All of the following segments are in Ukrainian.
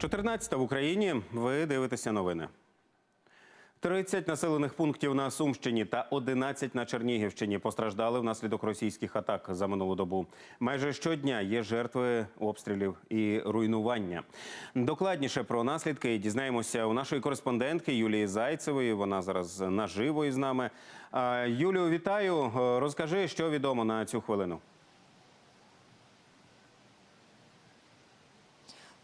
14 в Україні. Ви дивитеся новини. 30 населених пунктів на Сумщині та 11 на Чернігівщині постраждали внаслідок російських атак за минулу добу. Майже щодня є жертви обстрілів і руйнування. Докладніше про наслідки дізнаємося у нашої кореспондентки Юлії Зайцевої. Вона зараз наживо із нами. Юлію, вітаю. Розкажи, що відомо на цю хвилину.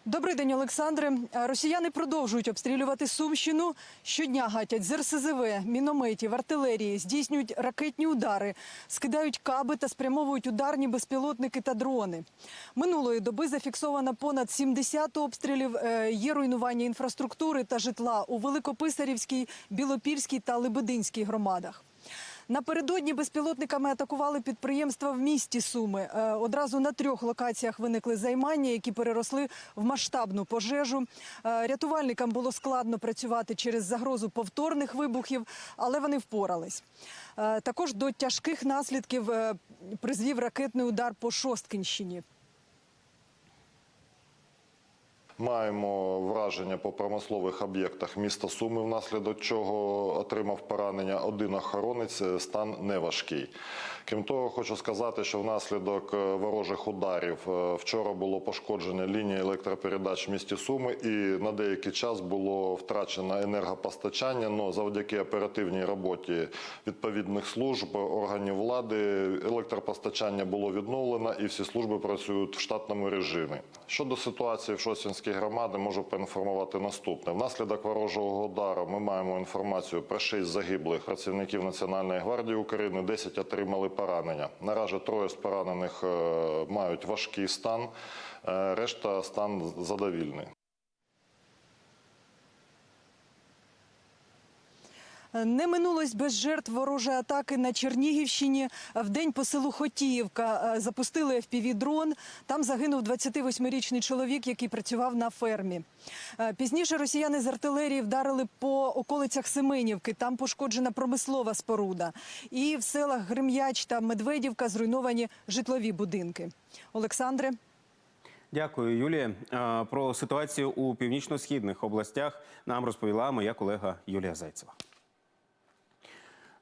Добрий день, Олександре. Е, Росіяни продовжують обстрілювати Сумщину. Щодня гатять з РСЗВ, мінометів, артилерії, здійснюють ракетні удари, скидають каби та спрямовують ударні безпілотники та дрони. Минулої доби зафіксовано понад 70 обстрілів. Е, Є руйнування інфраструктури та житла у Великописарівській, Білопільській та Лебединській громадах. Напередодні безпілотниками атакували підприємства в місті Суми. Е, Одразу на трьох локаціях виникли займання, які переросли в масштабну пожежу. Е, Рятувальникам було складно працювати через загрозу повторних вибухів, але вони впорались. Е, Також до тяжких наслідків призвів ракетний удар по Шосткинщині. Маємо враження по промислових об'єктах міста Суми, внаслідок чого отримав поранення один охоронець, стан неважкий. Крім того, хочу сказати, що внаслідок е, ворожих ударів е, вчора було пошкодження лінії електропередач в місті Суми і на деякий час було втрачено енергопостачання. Но завдяки оперативній роботі відповідних служб, органів влади, електропостачання було відновлено і всі служби працюють в штатному режимі. Щодо ситуації в Шосінській громаді, можу поінформувати наступне. Внаслідок ворожого удару ми маємо інформацію про 6 загиблих працівників Національної гвардії України, 10 отримали поранення. Наразі троє з поранених е, мають важкий стан, е, решта стан задовільний. Не минулось без жертв ворожої атаки на Чернігівщині. В день по селу Хотіївка е, запустили FPV-дрон. Там загинув 28-річний чоловік, який працював на фермі. Е, Пізніше росіяни з артилерії вдарили по околицях Семенівки. Там пошкоджена промислова споруда. І в селах Грим'яч та Медведівка зруйновані житлові будинки. Олександре. Дякую, Юлія. Е, Про ситуацію у північно-східних областях нам розповіла моя колега Юлія Зайцева.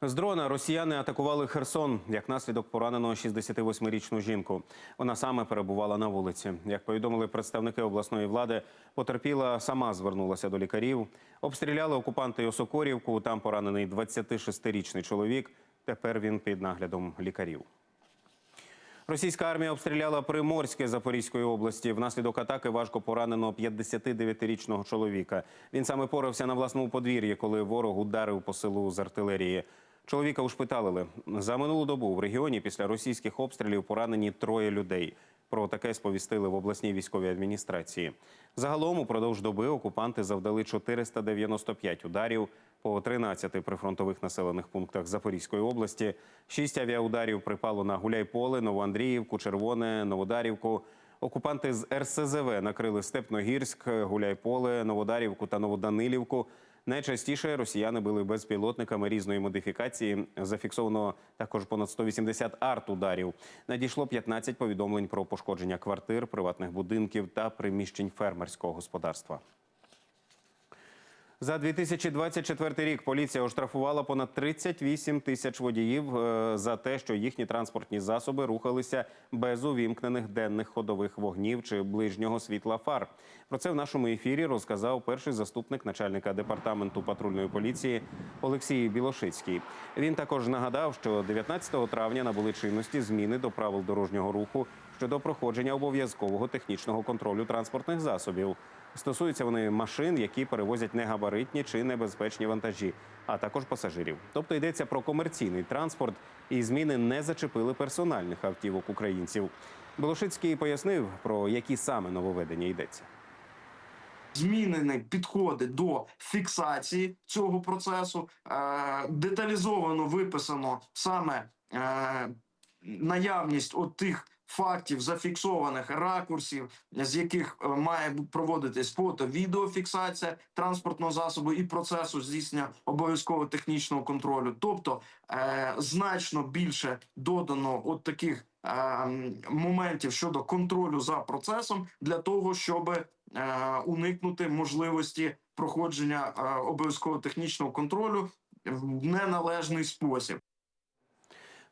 З дрона росіяни атакували Херсон. Як наслідок поранено 68-річну жінку. Вона саме перебувала на вулиці. Як повідомили представники обласної влади, потерпіла сама звернулася до лікарів. Обстріляли окупанти й Осокорівку. Там поранений 26-річний чоловік. Тепер він під наглядом лікарів. Російська армія обстріляла Приморське Запорізької області. Внаслідок атаки важко поранено 59-річного чоловіка. Він саме порався на власному подвір'ї, коли ворог ударив по селу з артилерії. Чоловіка ушпиталили. За минулу добу в регіоні після російських обстрілів поранені троє людей. Про таке сповістили в обласній військовій адміністрації. Загалом упродовж доби окупанти завдали 495 ударів по 13 прифронтових населених пунктах Запорізької області. Шість авіаударів припало на Гуляйполе, Новоандріївку, Червоне, Новодарівку. Окупанти з РСЗВ накрили Степногірськ, Гуляйполе, Новодарівку та Новоданилівку. Найчастіше росіяни били безпілотниками різної модифікації. Зафіксовано також понад 180 арт-ударів. Надійшло 15 повідомлень про пошкодження квартир, приватних будинків та приміщень фермерського господарства. За 2024 рік поліція оштрафувала понад 38 тисяч водіїв е, за те, що їхні транспортні засоби рухалися без увімкнених денних ходових вогнів чи ближнього світла фар. Про це в нашому ефірі розказав перший заступник начальника департаменту патрульної поліції Олексій Білошицький. Він також нагадав, що 19 травня набули чинності зміни до правил дорожнього руху щодо проходження обов'язкового технічного контролю транспортних засобів. Стосуються вони машин, які перевозять негабаритні чи небезпечні вантажі, а також пасажирів. Тобто йдеться про комерційний транспорт, і зміни не зачепили персональних автівок українців. Белошицький пояснив, про які саме нововведення йдеться. Змінені підходи до фіксації цього процесу, е, деталізовано виписано саме е, наявність от тих фактів зафіксованих ракурсів, з яких е, має проводитись фото-відеофіксація транспортного засобу і процесу здійснення обов'язкового технічного контролю. Тобто е, значно більше додано от таких е, моментів щодо контролю за процесом для того, щоб е, уникнути можливості проходження е, обов'язково технічного контролю в неналежний спосіб.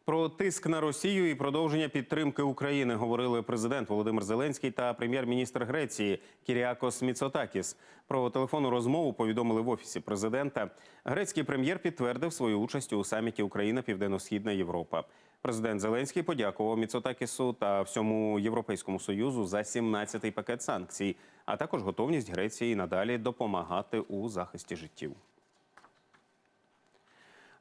Про тиск на Росію і продовження підтримки України говорили президент Володимир Зеленський та прем'єр-міністр Греції Кіріакос Міцотакіс. Про телефонну розмову повідомили в офісі президента. Грецький прем'єр підтвердив свою участь у саміті Україна Південно-Східна Європа. Президент Зеленський подякував Міцотакісу та всьому Європейському союзу за 17-й пакет санкцій, а також готовність Греції надалі допомагати у захисті життів.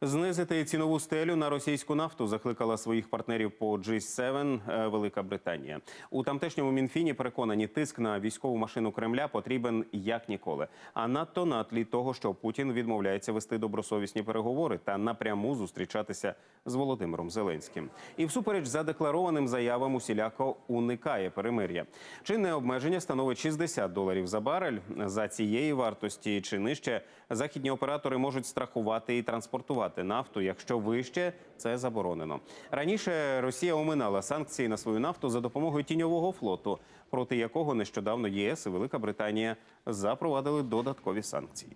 Знизити цінову стелю на російську нафту закликала своїх партнерів по G7 е, Велика Британія. У тамтешньому мінфіні переконані, тиск на військову машину Кремля потрібен як ніколи. А надто на тлі того, що Путін відмовляється вести добросовісні переговори та напряму зустрічатися з Володимиром Зеленським. І всупереч задекларованим заявам усіляко уникає перемир'я. Чинне обмеження становить 60 доларів за барель. За цієї вартості чи нижче західні оператори можуть страхувати і транспортувати нафту. Якщо вище, це заборонено. Раніше Росія оминала санкції на свою нафту за допомогою тіньового флоту, проти якого нещодавно ЄС і Велика Британія запровадили додаткові санкції.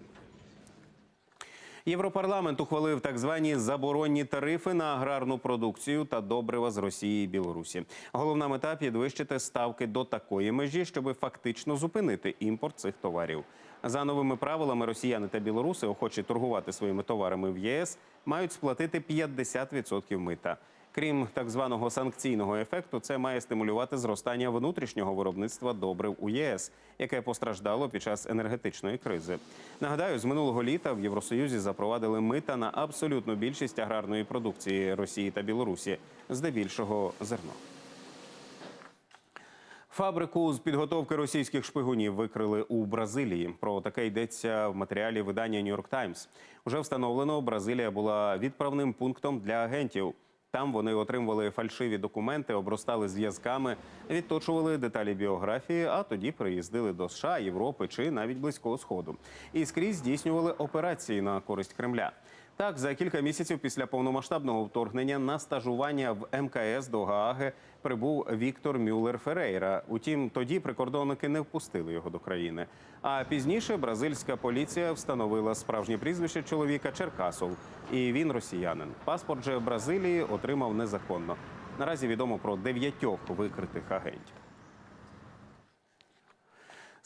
Європарламент ухвалив так звані заборонні тарифи на аграрну продукцію та добрива з Росії і Білорусі. Головна мета підвищити ставки до такої межі, щоб фактично зупинити імпорт цих товарів. За новими правилами, росіяни та білоруси, охочі торгувати своїми товарами в ЄС, мають сплатити 50% мита. Крім так званого санкційного ефекту, це має стимулювати зростання внутрішнього виробництва добрив у ЄС, яке постраждало під час енергетичної кризи. Нагадаю, з минулого літа в Євросоюзі запровадили мита на абсолютну більшість аграрної продукції Росії та Білорусі, здебільшого зерно. Фабрику з підготовки російських шпигунів викрили у Бразилії. Про таке йдеться в матеріалі видання York Times. Уже встановлено, Бразилія була відправним пунктом для агентів. Там вони отримували фальшиві документи, обростали зв'язками, відточували деталі біографії, а тоді приїздили до США, Європи чи навіть Близького Сходу. І скрізь здійснювали операції на користь Кремля. Так, за кілька місяців після повномасштабного вторгнення на стажування в МКС до Гааги прибув Віктор Мюллер Ферейра. Утім, тоді прикордонники не впустили його до країни. А пізніше бразильська поліція встановила справжнє прізвище чоловіка Черкасов, і він росіянин. Паспорт же Бразилії отримав незаконно. Наразі відомо про дев'ятьох викритих агентів.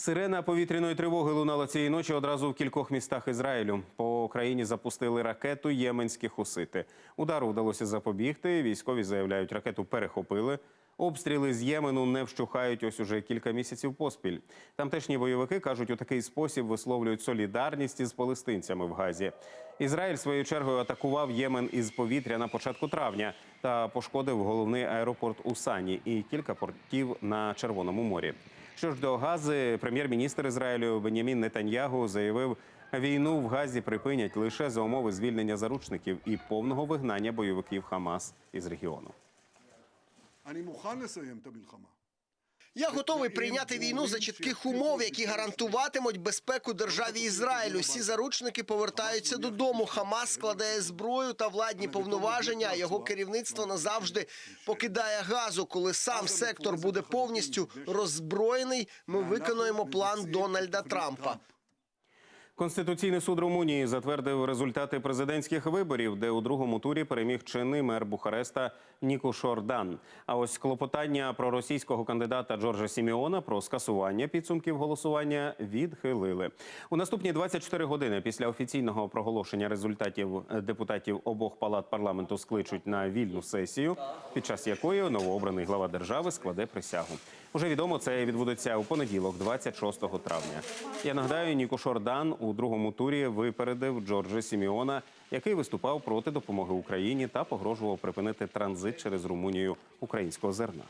Сирена повітряної тривоги лунала цієї ночі одразу в кількох містах Ізраїлю. По країні запустили ракету єменські хусити. Удару вдалося запобігти. Військові заявляють, ракету перехопили. Обстріли з Ємену не вщухають ось уже кілька місяців поспіль. Тамтешні бойовики кажуть, у такий спосіб висловлюють солідарність із палестинцями в Газі. Ізраїль своєю чергою атакував Ємен із повітря на початку травня та пошкодив головний аеропорт у Сані і кілька портів на Червоному морі. Що ж до Гази, прем'єр-міністр Ізраїлю Бенямін Нетаньягу заявив, війну в Газі припинять лише за умови звільнення заручників і повного вигнання бойовиків Хамас із регіону. Я готовий прийняти війну за чітких умов, які гарантуватимуть безпеку державі Ізраїлю. Всі заручники повертаються додому. Хамас складає зброю та владні повноваження. а Його керівництво назавжди покидає газу. Коли сам сектор буде повністю роззброєний, ми виконуємо план Дональда Трампа. Конституційний суд Румунії затвердив результати президентських виборів, де у другому турі переміг чинний мер Бухареста Ніку Шордан. А ось клопотання про російського кандидата Джорджа Сіміона про скасування підсумків голосування відхилили. У наступні 24 години після офіційного проголошення результатів депутатів обох палат парламенту скличуть на вільну сесію, під час якої новообраний глава держави складе присягу. Уже відомо, це відбудеться у понеділок, 26 травня. Я нагадаю, Ніко Шордан у другому турі випередив Джорджа Сіміона, який виступав проти допомоги Україні та погрожував припинити транзит через Румунію українського зерна.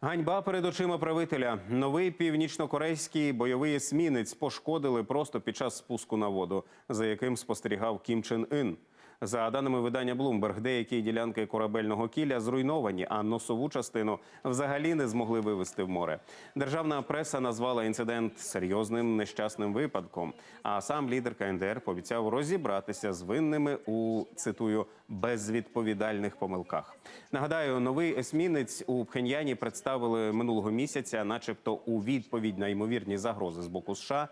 Ганьба перед очима правителя. Новий північнокорейський бойовий есмінець пошкодили просто під час спуску на воду, за яким спостерігав Кім Чен Ін. За даними видання Bloomberg, деякі ділянки корабельного кіля зруйновані, а носову частину взагалі не змогли вивести в море. Державна преса назвала інцидент серйозним нещасним випадком. А сам лідер КНДР пообіцяв розібратися з винними у цитую безвідповідальних помилках. Нагадаю, новий есмінець у Пхеньяні представили минулого місяця, начебто у відповідь на ймовірні загрози з боку США.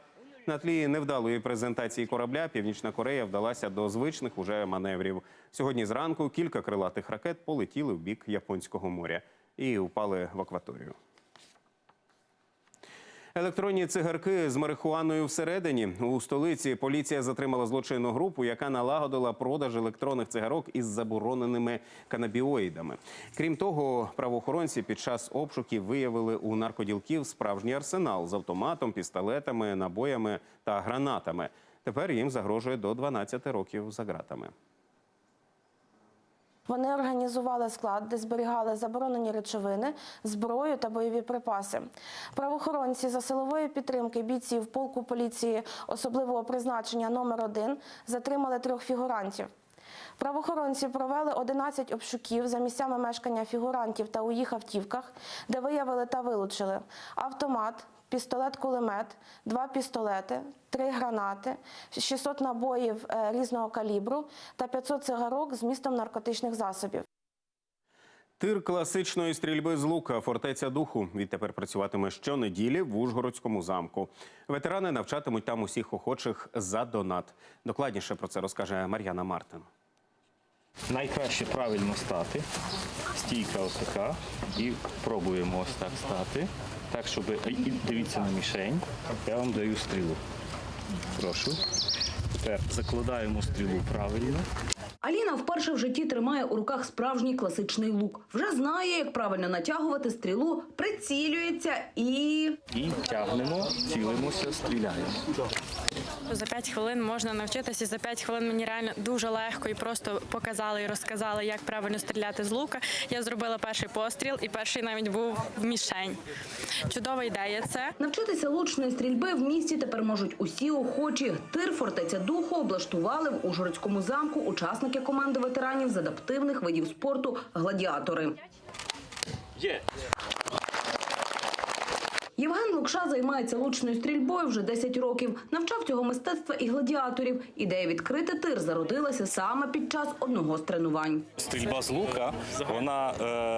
На тлі невдалої презентації корабля Північна Корея вдалася до звичних уже маневрів. Сьогодні зранку кілька крилатих ракет полетіли в бік Японського моря і упали в акваторію. Електронні цигарки з марихуаною всередині у столиці поліція затримала злочинну групу, яка налагодила продаж електронних цигарок із забороненими канабіоїдами. Крім того, правоохоронці під час обшуків виявили у наркоділків справжній арсенал з автоматом, пістолетами, набоями та гранатами. Тепер їм загрожує до 12 років за ґратами. Вони організували склад, де зберігали заборонені речовини, зброю та бойові припаси. Правоохоронці за силової підтримки бійців полку поліції особливого призначення номер 1 затримали трьох фігурантів. Правоохоронці провели 11 обшуків за місцями мешкання фігурантів та у їх автівках, де виявили та вилучили автомат, пістолет-кулемет, два пістолети, три гранати, 600 набоїв е, різного калібру та 500 цигарок з містом наркотичних засобів. Тир класичної стрільби з лука фортеця духу відтепер працюватиме щонеділі в Ужгородському замку. Ветерани навчатимуть там усіх охочих за донат. Докладніше про це розкаже Мар'яна Мартин. Найкраще правильно стати. Стійка ось така. І пробуємо ось так стати. Так, щоб дивіться на мішень. Я вам даю стрілу. Прошу. Тепер закладаємо стрілу правильно. Аліна вперше в житті тримає у руках справжній класичний лук. Вже знає, як правильно натягувати стрілу, прицілюється і І тягнемо, цілимося, стріляємо. За 5 хвилин можна навчитися. За 5 хвилин мені реально дуже легко і просто показали і розказали, як правильно стріляти з лука. Я зробила перший постріл, і перший навіть був в мішень. Чудова ідея це. навчитися лучної стрільби в місті тепер можуть усі охочі. Тир фортеця духу облаштували в Ужгородському замку учасники команди ветеранів з адаптивних видів спорту гладіатори. Є! Євген Лукша займається лучною стрільбою вже 10 років. Навчав цього мистецтва і гладіаторів. Ідея відкрити тир зародилася саме під час одного з тренувань. Стрільба з лука вона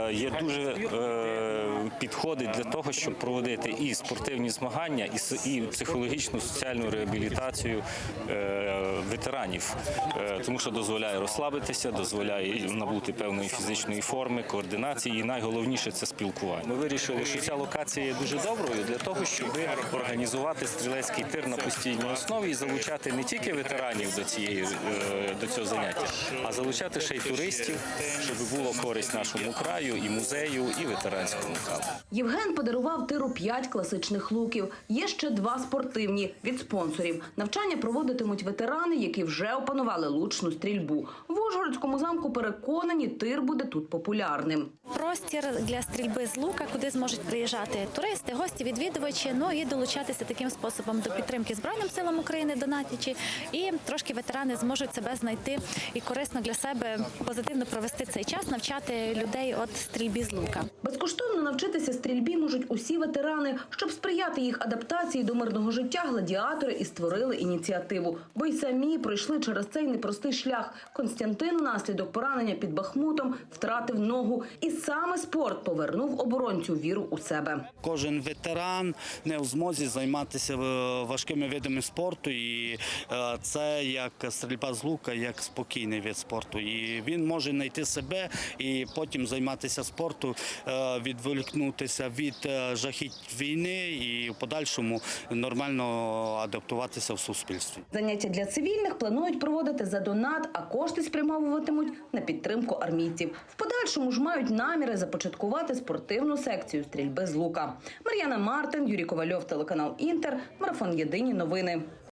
е, є дуже е, підходить для того, щоб проводити і спортивні змагання, і, і психологічну соціальну реабілітацію е, ветеранів, е, тому що дозволяє розслабитися, дозволяє набути певної фізичної форми, координації. І найголовніше це спілкування. Ми вирішили, що ця локація є дуже доброю для того, щоб організувати стрілецький тир на постійній основі і залучати не тільки ветеранів до цієї е, до цього заняття, а залучати ще й туристів, щоб було користь нашому краю, і музею, і ветеранському хабу. Євген подарував тиру 5 класичних луків. Є ще два спортивні від спонсорів. Навчання проводитимуть ветерани, які вже опанували лучну стрільбу. В Ужгородському замку переконані, тир буде тут популярним. простір для стрільби з лука, куди зможуть приїжджати туристи, гості, відвідувачі, ну і долучатися таким способом до підтримки збройним силам України, донатячи, і трошки ветерани зможуть себе знайти і корисно для себе позитивно провести цей час, навчати людей от стрільбі з лука. Безкоштовно навчитися стрільбі можуть усі ветерани. Щоб сприяти їх адаптації до мирного життя, гладіатори і створили ініціативу. Бо й самі пройшли через цей непростий шлях. Константин унаслідок поранення під Бахмутом втратив ногу. І саме спорт повернув оборонцю віру у себе. Кожен ветеран не в змозі займатися е, важкими видами спорту, і е, це як стрільба з лука, як спокійний вид спорту. І він може знайти себе і потім займатися спорту, е, відволікнутися від жахіть війни і в подальшому нормально адаптуватися в суспільстві. Заняття для цивільних планують проводити за донат, а кошти спрямовуватимуть на підтримку армійців. В подальшому ж мають наміри започаткувати спортивну секцію стрільби з лука. Мар'яна Мартин, Юрій Ковальов, телеканал Інтер, марафон Єдині новини.